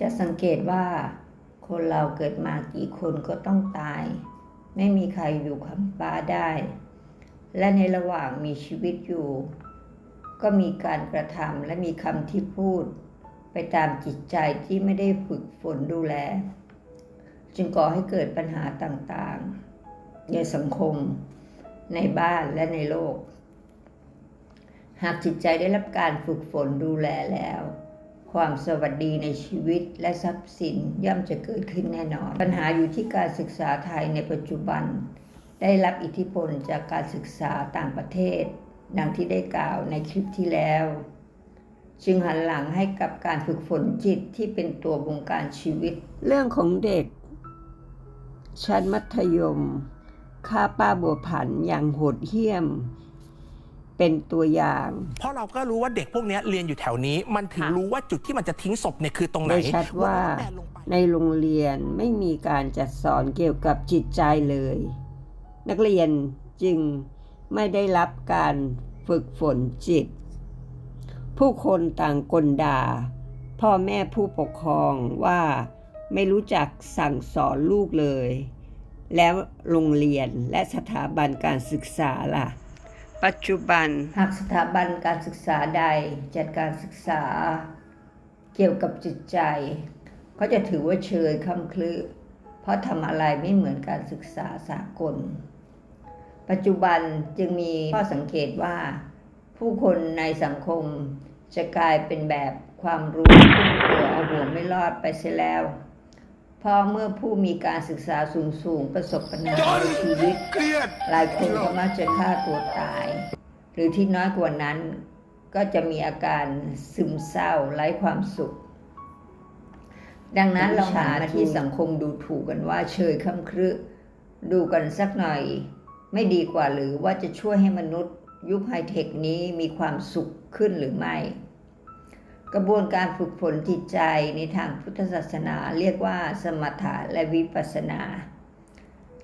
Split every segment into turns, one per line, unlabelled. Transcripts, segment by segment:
จะสังเกตว่าคนเราเกิดมากี่คนก็ต้องตาย ไม่มีใครอยู่คำฟ้าได้ และในระหว่างมีชีวิตอยู่ ก็มีการกระทำและมีคำที่พูด ไปตามจิตใจที่ไม่ได้ฝึกฝนดูแล จึงก่อให้เกิดปัญหาต่างๆ ในสังคม ในบ้านและในโลก หากจิตใจได้รับการฝึกฝนดูแลแล้ว ความสวัสดีในชีวิตและทรัพย์สินย่อมจะเกิดขึ้นแน่นอน ปัญหาอยู่ที่การศึกษาไทยในปัจจุบัน ได้รับอิทธิพลจากการศึกษาต่างประเทศ ดังที่ได้กล่าวในคลิปที่แล้ว จึงหันหลังให้กับการฝึกฝนจิตที่เป็นตัวบงการชีวิต เรื่องของเด็ก ชั้นมัธยมฆ่าป้าบัวผันอย่างโหดเหี้ยม เป็นตัวอย่าง
เพราะเราก็รู้ว่าเด็กพวกเนี้ยเรียนอยู่แถวนี้ มันถึง
ค่ะ
รู้ว่าจุดที่มันจะทิ้งศพเนี่ยคือตรงไหน
ได้ชัดว่า
แดนลงไป
ในโรงเรียนไม่มีการจัดสอนเกี่ยวกับจิตใจเลย นักเรียนจึงไม่ได้รับการฝึกฝนจิต ผู้คนต่างกลด่า พ่อแม่ผู้ปกครองว่าไม่รู้จักสั่งสอนลูกเลย แล้วโรงเรียนและสถาบันการศึกษาล่ะ ปัจจุบัน หากสถาบันการศึกษาใดจัดการศึกษา เกี่ยวกับจิตใจ ก็จะถือว่าเชยคำคลือเพราะทำอะไรไม่เหมือนการศึกษาสากล ปัจจุบันจึงมีข้อสังเกตว่า ผู้คนในสังคมจะกลายเป็นแบบความรู้ตัวเอาหัวไม่รอดไปเสียแล้ว พราะเมื่อผู้มีการศึกษาสูงๆประสบปัญหาในชีวิต
เครียด
หลายคนก็มักจะฆ่าตัวตาย หรือที่น้อยกว่านั้นก็จะมีอาการซึมเศร้าไร้ความสุข ดังนั้นเราหาที่สังคมดูถูกกันว่าเชยคำครึดูกันสักหน่อย ไม่ดีกว่าหรือว่าจะช่วยให้มนุษย์ ยุคไฮเทคนี้มีความสุขขึ้นหรือไม่ กระบวนการฝึกฝนจิตใจในทางพุทธศาสนาเรียกว่าสมถะและวิปัสนา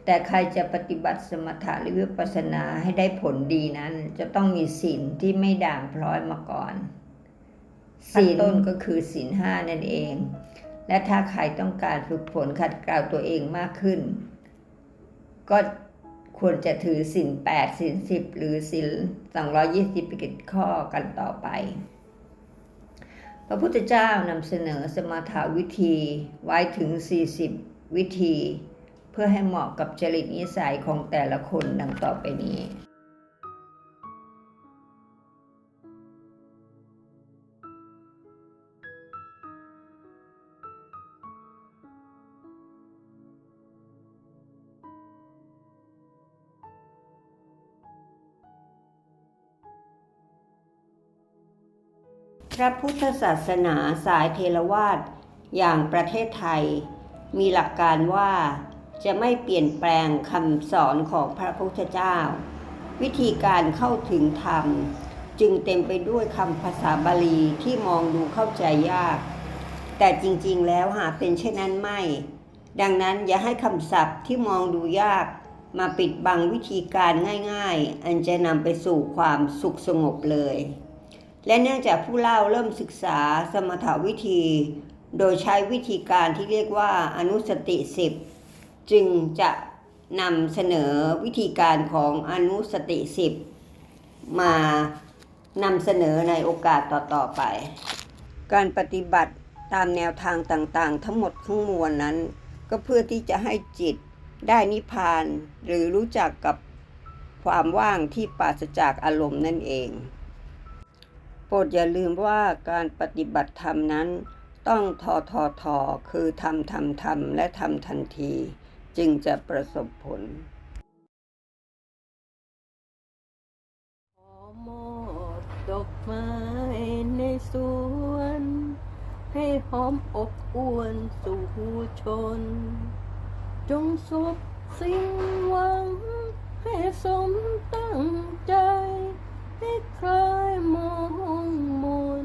แต่ใครจะปฏิบัติสมถะหรือวิปัสนาให้ได้ผลดีนั้น จะต้องมีศีลที่ไม่ด่างพร้อยมาก่อนศีลต้นก็คือศีลห้านั่นเอง และถ้าใครต้องการฝึกฝนขัดเกลาตัวเองมากขึ้น ก็ควรจะถือศีลแปดศีลสิบหรือศีลสองร้อยี่สิบข้อกันต่อไป พระพุทธเจ้านำเสนอสมถาวิธีไว้ถึง 40 วิธี เพื่อให้เหมาะกับจริตนิสัยของแต่ละคนดังต่อไปนี้ พระพุทธศาสนาสายเทรวาสอย่างประเทศไทย มีหลักการว่าจะไม่เปลี่ยนแปลงคำสอนของพระพุทธเจ้า วิธีการเข้าถึงธรรม จึงเต็มไปด้วยคำภาษาบาลีที่มองดูเข้าใจยาก แต่จริงๆแล้วหาเป็นเช่นนั้นไม่ ดังนั้นอย่าให้คำศัพท์ที่มองดูยากมาปิดบังวิธีการง่าย ๆ อันจะนำไปสู่ความสุขสงบเลย และเนื่องจากผู้เล่าเริ่มศึกษาสมถวิธี โดยใช้วิธีการที่เรียกว่าอนุสติสิบจึงจะนำเสนอวิธีการของอนุสติสิบมานำเสนอในโอกาสต่อๆไป การปฏิบัติตามแนวทางต่างๆ ทั้งหมดทั้งมวลนั้น ก็เพื่อที่จะให้จิตได้นิพพานหรือรู้จักกับความว่างที่ปราศจากอารมณ์นั่นเอง รดอย่าลืมว่าการปฏิบัติธรรมนั้น ต้องทอทอทอคือทำทำทำและทำทันที จึงจะประสบผล
ขอมอบดอกไม้ในสวน ให้หอมอบอวนสู่ชน จงสบสิ่งหวัง ให้สมตั้งใจ I cry more and more.